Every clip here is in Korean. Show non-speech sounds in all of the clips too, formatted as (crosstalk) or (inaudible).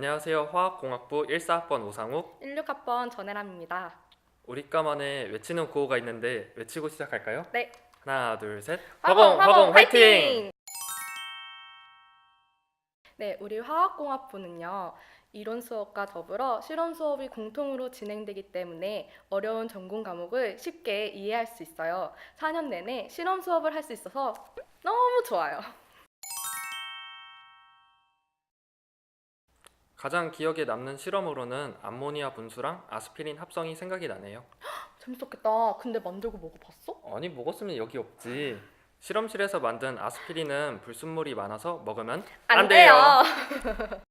안녕하세요. 화학공학부 1사학번 오상욱. 16학번 전혜람입니다. 우리 과만에 외치는 구호가 있는데 외치고 시작할까요? 네. 하나, 둘, 셋. 화공, 화공! 화이팅! 네, 우리 화학공학부는요. 이론 수업과 더불어 실험 수업이 공통으로 진행되기 때문에 어려운 전공 과목을 쉽게 이해할 수 있어요. 4년 내내 실험 수업을 할 수 있어서 너무 좋아요. 가장 기억에 남는 실험으로는 암모니아 분수랑 아스피린 합성이 생각이 나네요. (gasps) 재밌었겠다. 근데 만들고 먹어봤어? 아니 먹었으면 여기 없지. 실험실에서 만든 아스피린은 불순물이 많아서 먹으면 안 돼요. (laughs)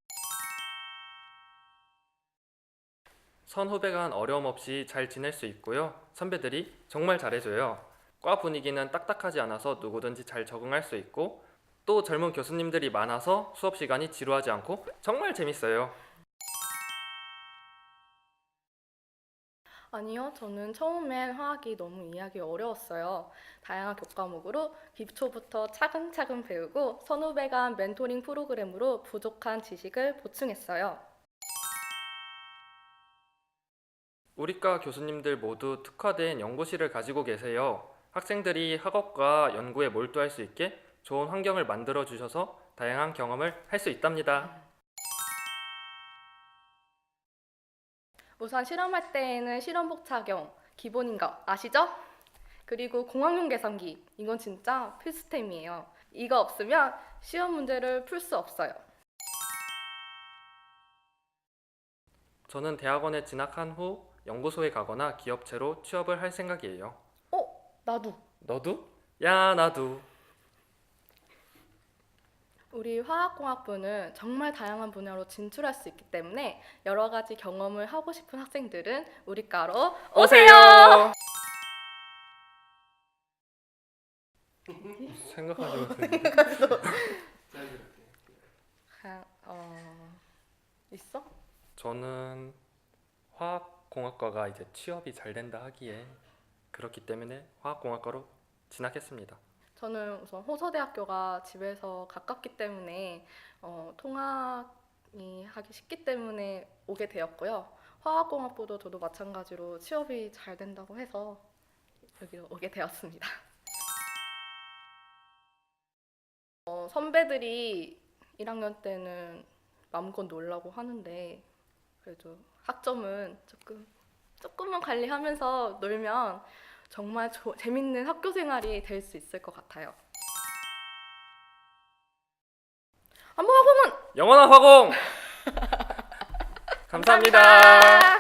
선후배 간 어려움 없이 잘 지낼 수 있고요. 선배들이 정말 잘해줘요. 과 분위기는 딱딱하지 않아서 누구든지 잘 적응할 수 있고 또 젊은 교수님들이 많아서 수업 시간이 지루하지 않고 정말 재밌어요. 아니요, 저는 처음엔 화학이 너무 이해하기 어려웠어요. 다양한 교과목으로 기초부터 차근차근 배우고 선후배 간 멘토링 프로그램으로 부족한 지식을 보충했어요. 우리과 교수님들 모두 특화된 연구실을 가지고 계세요. 학생들이 학업과 연구에 몰두할 수 있게 좋은 환경을 만들어 주셔서 다양한 경험을 할 수 있답니다. 우선 실험할 때에는 실험복 착용 기본인 거 아시죠? 그리고 공학용 계산기 이건 진짜 필수템이에요. 이거 없으면 시험 문제를 풀 수 없어요. 저는 대학원에 진학한 후 연구소에 가거나 기업체로 취업을 할 생각이에요. 어, 나도. 너도? 야, 나도. 우리 화학공학부는 정말 다양한 분야로 진출할 수 있기 때문에 여러 가지 경험을 하고 싶은 학생들은 우리 과로 오세요. (laughs) 생각하지. 아, 어, 있어? 저는 화학공학과가 이제 취업이 잘 된다 하기에 그렇기 때문에 화학공학과로 진학했습니다. 저는 우선 호서대학교가 집에서 가깝기 때문에 어, 통학이 하기 쉽기 때문에 오게 되었고요. 화학공학부도 저도 마찬가지로 취업이 잘 된다고 해서 여기로 오게 되었습니다. 어, 선배들이 1학년 때는 마음껏 놀라고 하는데 그래도 학점은 조금 조금만 관리하면서 놀면 정말 조- 재밌는 학교 생활이 될 수 있을 것 같아요. 한번 화공은 영원한 화공! (laughs) 감사합니다.